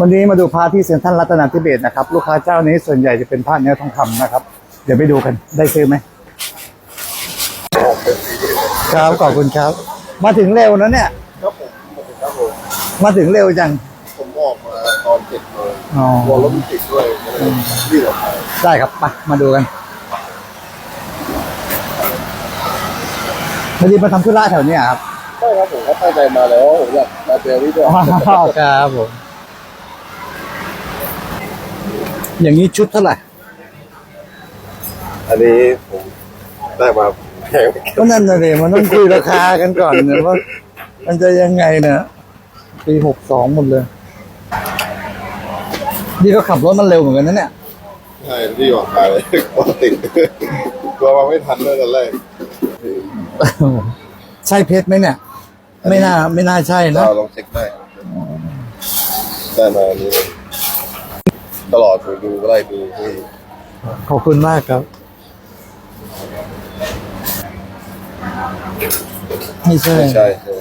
วันนี้มาดูพระที่เซ็นทรัลรัตนาธิเบศรนะครับ ลูกค้าเจ้านี้ส่วนใหญ่จะเป็นพระเนื้อทองคำนะครับ เดี๋ยวไปดูกันได้ซื้อไหมครับขอบคุณครับ มาถึงเร็วนะเนี่ยครับผมครับผมมาถึงเร็วจังผมออกมาตอนเจ็ดโมงอ๋อกลัวรถมันติดด้วยก็เลยรีบออกไปได้ครับมามาดูกันพอดีมาทำธุระแถวเนี้ยครับ ใช่ครับผมก็ตั้งใจมาแล้วผมอยากมาเจอพี่ด้วยอ๋อครับผม อย่างนี้ชุดเท่าไหร่ อันนี้ผมได้มาแพงก็นั่นน่ะเลยมันต้องคุยราคากันก่อนเนี่ยว่ามันจะยังไงเนี่ยปีหกสองหมดเลย นี่ก็ขับรถมันเร็วเหมือนกันนะเนี่ย ใช่ที่ออกมาเลยกลัวติดกลัวมาไม่ทันเลยตอนแรก ใช่เพชรไหมเนี่ย ไม่น่า ไม่น่าใช่นะ เราลองเช็คได้ได้มาอันนี้เลยตลอดดูดูไล่ดูที่ขอบคุณมากครับ ไม่ใช่ ไม่ใช่ใช่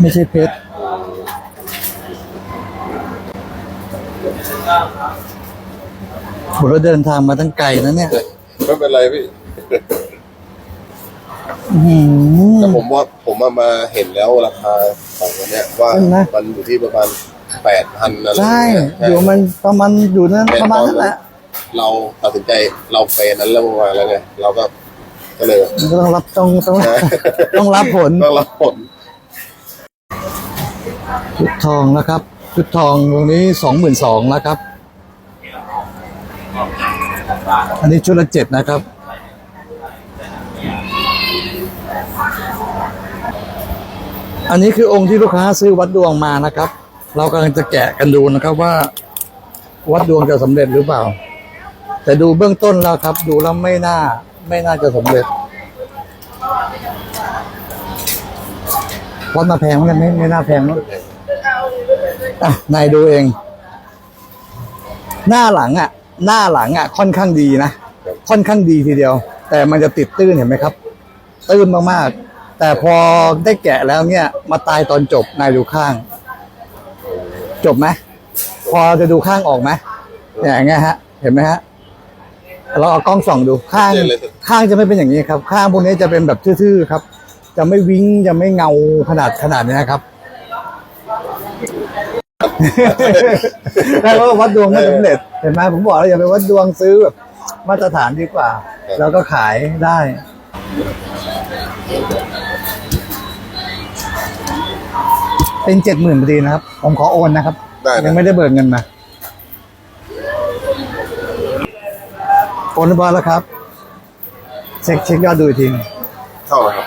ไม่ใช่เพชรผมเราเดินทางมาตั้งไกลนะเนี่ย ไม่เป็นไรพี่ อื้อหือ แต่ผมว่าผมมามาเห็นแล้วราคาของวันเนี้ยว่าใช่ไหม มันอยู่ที่ประมาณแปดพันอะไรใช่เงี้อยู่มันประมาณอยู่นั้นแต่ประมาณตอนนั้นแหละเราตัดสินใจเราเฟนนั้นแล้วมาแล้วไงเราก็ก็เลย มันก็ต้องรับต้องต้องต้องรับผลต้องรับผลชุดทองนะครับชุดทองตรงนี้สองหมื่นสองนะครับ อันนี้ชุดละเจ็ดนะครับ อันนี้คือองค์ที่ลูกค้าซื้อวัดดวงมานะครับ เรากำลังจะแกะกันดูนะครับว่า วัดดวงจะสำเร็จหรือเปล่า แต่ดูเบื้องต้นแล้วครับ ดูแล้วไม่น่า ไม่น่าจะสำเร็จวัดมาแพงไหมไม่ไม่น่าแพงเนะอะนายดูเอง หน้าหลังอะ หน้าหลังอะ ค่อนข้างดีนะค่อนข้างดีทีเดียว แต่มันจะติดตื้นเห็นไหมครับ ตื้นมากๆ แต่พอได้แกะแล้วเนี่ย มาตายตอนจบนายดูข้าง จบไหมพอจะดูข้างออกไหมเนี่ยอย่างเงี้ยฮะ เห็นไหมฮะเราเอากล้องส่องดูข้างข้างจะไม่เป็นอย่างนี้ครับ ข้างพวกนี้จะเป็นแบบทื่อๆครับ จะไม่วิ้งจะไม่เงาขนาดขนาดนี้ครับแล้วก็วัดดวงไม่สำเร็จเห็นไหมผมบอกแล้วอย่าไปวัดดวงซื้อแบบมาตรฐานดีกว่า แล้วก็ขายได้ เป็นเจ็ดหมื่นพอดีนะครับ ผมขอโอนนะครับ ได้นะ ยังไม่ได้เบิกเงินมา โอนเรียบร้อยแล้วครับ เช็คเช็คยอดดูอีกทีเข้าไหมครับ